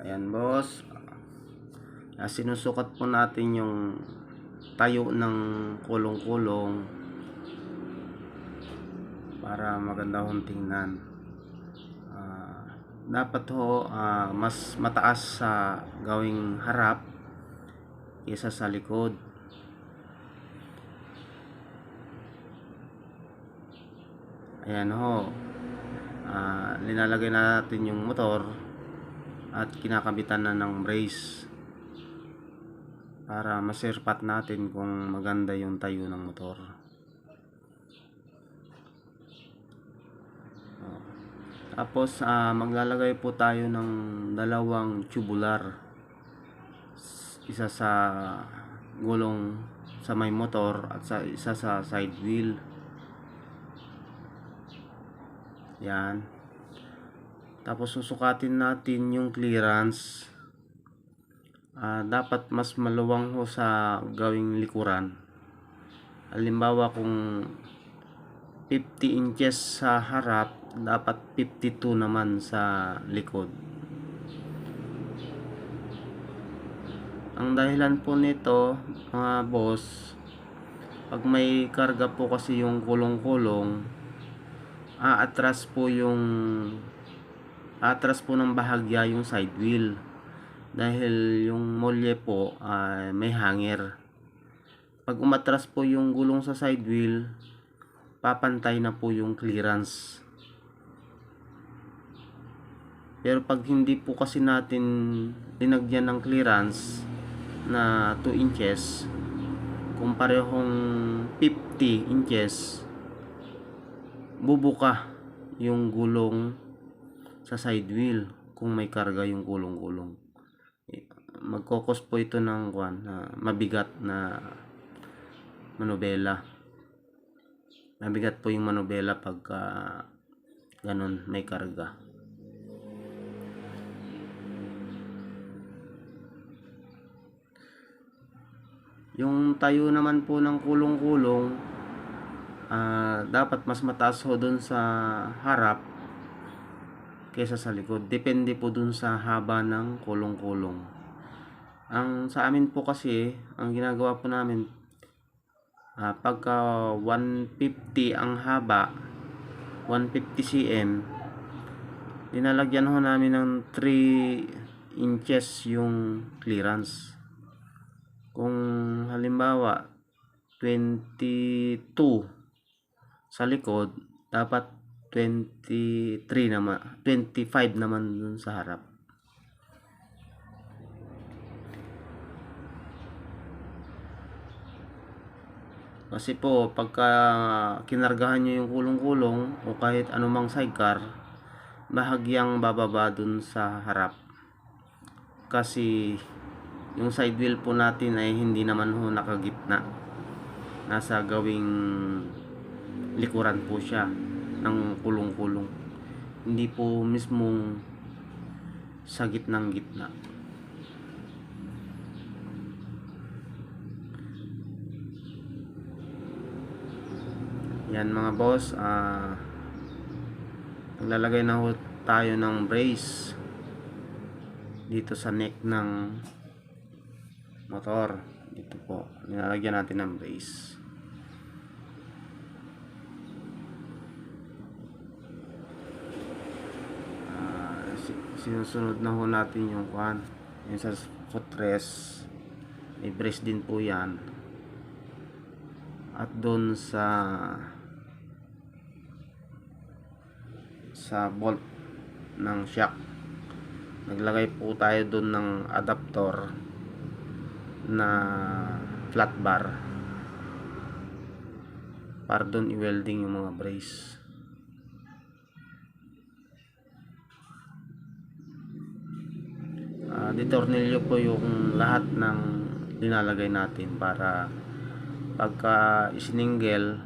Ayan boss. Ah, sinusukat po natin yung tayo ng kulong-kulong para maganda hong tingnan. Ah, dapat ho ah, mas mataas sa gawing harap kaysa sa likod. Ayan ho. Ah, linalagay natin yung motor at kinakabitan na ng brace para masirpat natin kung maganda yung tayo ng motor. Tapos ah, maglalagay po tayo ng dalawang tubular. Isa sa gulong sa may motor at sa isa sa side wheel. Yan. Tapos susukatin natin yung clearance. Ah, dapat mas maluwang ho sa gawing likuran. Halimbawa kung 50 inches sa harap, dapat 52 naman sa likod. Ang dahilan po nito, mga boss, pag may karga po kasi yung kulong-kulong, aatras po yung atras po ng bahagya yung side wheel. Dahil yung molye po ay may hanger. Pag umatras po yung gulong sa side wheel papantay na po yung clearance. Pero pag hindi po kasi natin linagyan ng clearance na 2 inches kung parehong 50 inches bubuka yung gulong sa side wheel kung may karga yung gulong-gulong. Eh, Magkokos po ito ng kwan na mabigat na manobela. Mabigat po yung manobela pagka ganun may karga. Yung tayo naman po ng kulong-kulong ah, dapat mas mataas ho dun sa harap kesa sa likod. Depende po dun sa haba ng kulong-kulong. Ang sa amin po kasi, ang ginagawa po namin, ah, pagka 150 ang haba, 150 cm, dinalagyan ho namin ng 3 inches yung clearance. Kung halimbawa, 22 sa likod, dapat 23 naman, 25 naman dun sa harap. Kasi po, pagka kinargahan nyo yung kulong-kulong o kahit anumang sidecar, bahagyang bababa dun sa harap. Kasi yung side wheel po natin ay hindi naman ho nakagitna. Nasa gawing likuran po siya ng kulong-kulong. Hindi po mismong sa gitnang gitna. Yan mga boss, ah maglalagay na ho tayo ng brace dito sa neck ng motor. Dito po, nilalagyan natin ng brace. Ah, si- sinusunod na ho natin yung kwan. Yung sa footrest may brace din po yan. At doon sa sa bolt ng shock naglagay po tayo doon ng adapter na flat bar para doon i-welding yung mga brace Ah, ditornilyo po yung lahat ng linalagay natin para pagka isiningel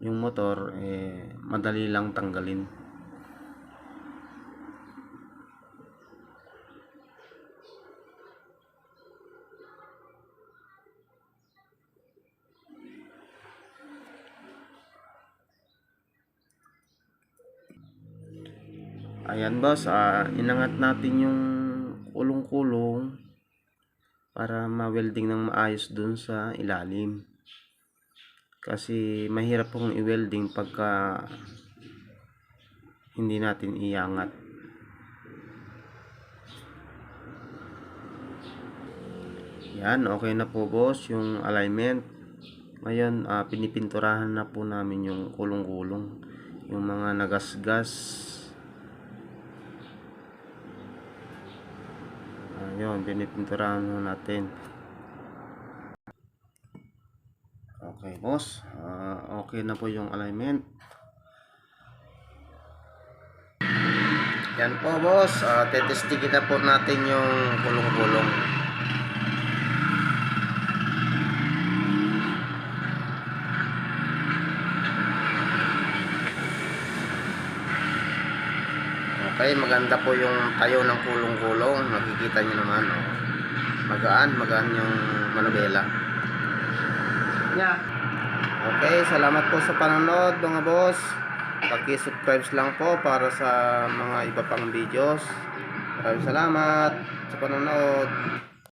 yung motor eh madali lang tanggalin Ayan boss, ah, inangat natin yung kulong-kulong para ma-welding ng maayos dun sa ilalim. Kasi mahirap pong i-welding pagka hindi natin iangat. Yan, okay na po boss yung alignment. Ngayon, ah, pinipinturahan na po namin yung kulong-kulong. Yung mga nagasgas. Ayun, pinipinturahan na natin. Okay, boss. Ah, okay na po yung alignment. Yan po, boss. Uh, tetestigin na po natin yung kulong-kulong. Okay, maganda po yung tayo ng kulong-kulong. Makikita nyo naman. Oh. Magaan, magaan yung manubela. Yeah. Okay, salamat po sa panonood mga boss. Paki-subscribe lang po para sa mga iba pang videos. Maraming salamat sa panonood.